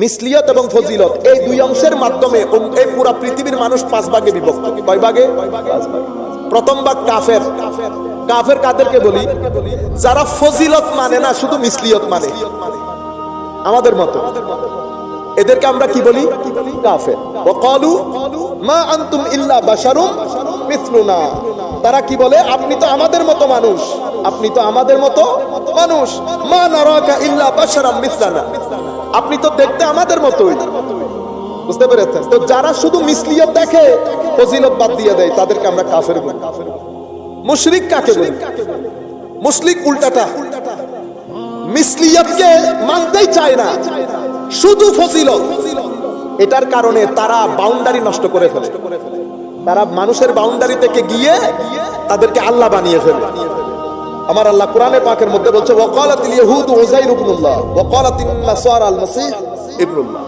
মিসলিয়ত এবং ফজিলত, এই দুই অংশের মাধ্যমে এই পুরা পৃথিবীর মানুষ পাঁচ ভাগে বিভক্ত। কয় ভাগে। প্রথম ভাগ কাফের। কাফের কাদেরকে বলি? যারা ফজিলত মানে না, শুধু মিসলিয়ত মানে। আমাদের মতো। এদেরকে আমরা কি বলি? কাফের। ওয়াকালু মা আনতুম ইল্লা বাশারুম মিথলুনা তারা কি বলে? আপনি তো আমাদের মতো মানুষ। আপনি তো আমাদের মতো মানুষ। মা নারাকা ইল্লা বাশারাম মিথলানা আপনি তো দেখতে আমাদের মতোই। বুঝতে পেরেছেন? তো যারা শুধু মিসলিয়ত দেখে, ফজিলত বাদ দিয়ে দেয়, তাদেরকে আমরা কাফের বলি। মুশরিক কাকে বলি? মুশরিক উল্টাটা। মিসলিয়তকে মানতেই চায় না। শুধু ফজিলত। এটার কারণে তারা বাউন্ডারি নষ্ট করে ফেলে। তারা মানুষের বাউন্ডারি থেকে গিয়ে তাদেরকে আল্লাহ বানিয়ে ফেলে। আমার আল্লাহ কোরআনে পাকের মধ্যে বলছে, ওয়াকালাতিল ইয়াহুদ উযাইর ইবনুল্লাহ আল ইবনুল্লাহ।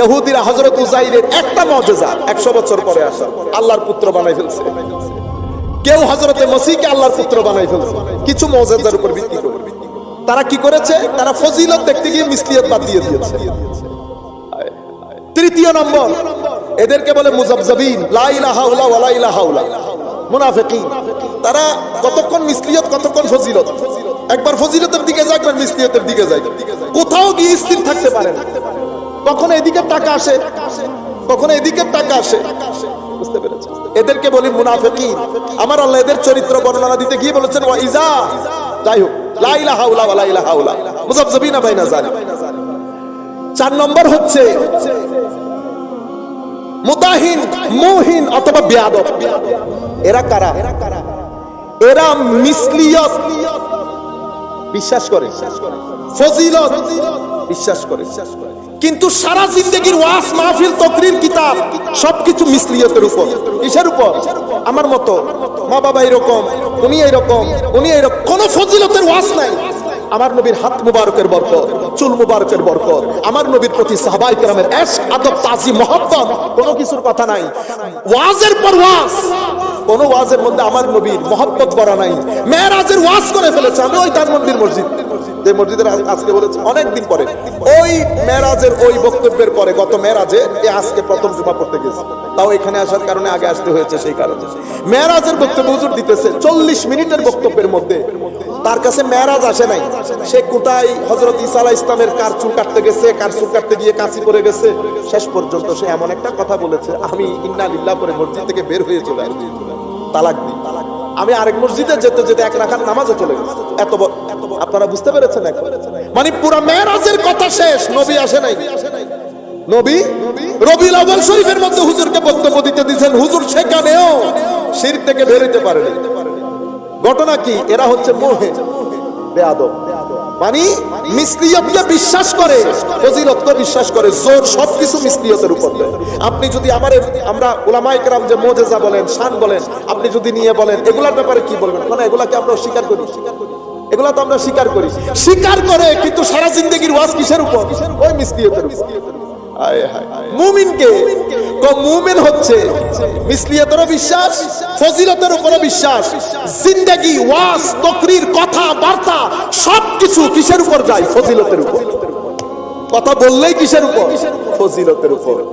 ইহুদিরা হযরত উযাইরের একটা মুজিজা 100 বছর পরে আল্লাহর পুত্র বানাই ফেলছে। কেউ আল্লাহর পুত্র বানাই ফেলছে। কিছু মুজিজার উপর ভিত্তি করে। তারা কি করেছে? তারা ফজিলত দেখতে গিয়ে মিসলিয়ত বাদ দিয়ে দিয়েছে। তৃতীয় নম্বর, এদেরকে বলে মুজাবজাবিন, লা ইলাহা ইল্লা ওয়া লা ইলাহা মুনাফিকিন। তারা কতক্ষণ মিসলিয়ত, কতক্ষণ ফজিলত? একবার ফজিলতের দিকে যায়, একবার মিসলিয়তের দিকে যায়। কোথাও গিয়ে স্থির থাকতে পারে না। কখনো এদিকে টাকা আসে, কখনো এদিকে টাকা আসে। এদেরকে বলি মুনাফিকিন। আমার আল্লাহ এদের চরিত্র বর্ণনা দিতে গিয়ে বলেছেন, ওয়া ইজা যাই হোক, লা ইলাহা ইল্লা ওয়া লা ইলাহা ইল্লা মুজাবজাবিনা বাইনা যালিক চার নম্বর হচ্ছে মুতাহিন, মুহিন অথবা এরা কারা? এরা মিসলিয়ত। বিশ্বাস করে। ফজিলত। বিশ্বাস করে। কিন্তু সারা জিন্দগির ওয়াস, মাহফিল, তকরির, কিতাব সবকিছু মিসলিয়তের উপর। কিসের উপর? আমার মতো। মা বাবা এরকম, উনি এরকম উনি এরকম। কোন ফজিলতের ওয়াস নাই। আমার নবীর হাত মুবারকের বরকত, চুল মুবারকের বরকত, আমার নবীর প্রতি সাহাবাই কেরামের এশ আদব, তাজি, মহব্বত, কোনো কিছুর কথা নাই। ওয়াজের পর ওয়াজ। কোন ওয়াজের মধ্যে আমার নবীর মহব্বত করা নাই। মেয়েরাজের ওয়াজ করে ফেলেছে। আমি ওই মসজিদ। যে মসজিদের আজকে বলেছে। অনেক দিন পরে। ওই মেরাজের ওই বক্তব্যের পরে গত মেরাজে আজকে প্রথম জুমা পড়তে গেছে। তাও এখানে আসার কারণে আগে আসতে হয়েছে সেই কারণে। মেরাজের বক্তব্য হুজুর দিতেছে চল্লিশ মিনিটের বক্তব্যের মধ্যে। তার কাছে মেরাজ আসে নাই। সে কোথায়? হজরত ইসা আলাহ ইসলামের কার চুল কাটতে গেছে কার চুল কাটতে গিয়ে কাঁচি পড়ে গেছে? শেষ পর্যন্ত সে এমন একটা কথা বলেছে আমি ইন্না লিল্লাহ করে মসজিদ থেকে বের হয়ে চলে আসছি। তালাক দিই। আমি আরেক মসজিদে যেতে যেতে এক রাখার নামাজে চলে গেছি এত আপনারা বুঝতে পেরেছেন মানে পুরো মেয়েরাজের কথা শেষ, নবী আসে নাই। নবী? রবি শরীফের মধ্যে হুজুরকে বক্তব্য দিতে দিয়েছেন, হুজুর সেখানেও সির থেকে বেরোতে পারেনি। ঘটনা কি? এরা হচ্ছে মোহে, বেয়াদব। মানে মিসলিয়তকে বিশ্বাস করে ফজিলতকে বিশ্বাস করে, জোর সবকিছু মিসলিয়তের উপর দেয়। আপনি যদি আমার, আমরা ওলামায়ে কেরাম যে মোজেজা বলেন, শান বলেন, আপনি যদি নিয়ে বলেন, এগুলার ব্যাপারে কি বলবেন? মানে এগুলাকে আমরা স্বীকার করি। এগুলা তো আমরা স্বীকার করি। স্বীকার করে, কিন্তু সারা জিন্দগির ওয়াজ কিসের উপর? ওই মিসলিয়তের উপর। হায় হায়, মুমিনকে মুমিন হচ্ছে। মিসলিয়াতেরও বিশ্বাস, ফজিলতের উপরও বিশ্বাস। জিন্দেগি ওয়াস তকরির কথা বার্তা সবকিছু কিসের উপর যায়? ফজিলতের উপর। কথা বললেই কিসের উপর? ফজিলতের উপর।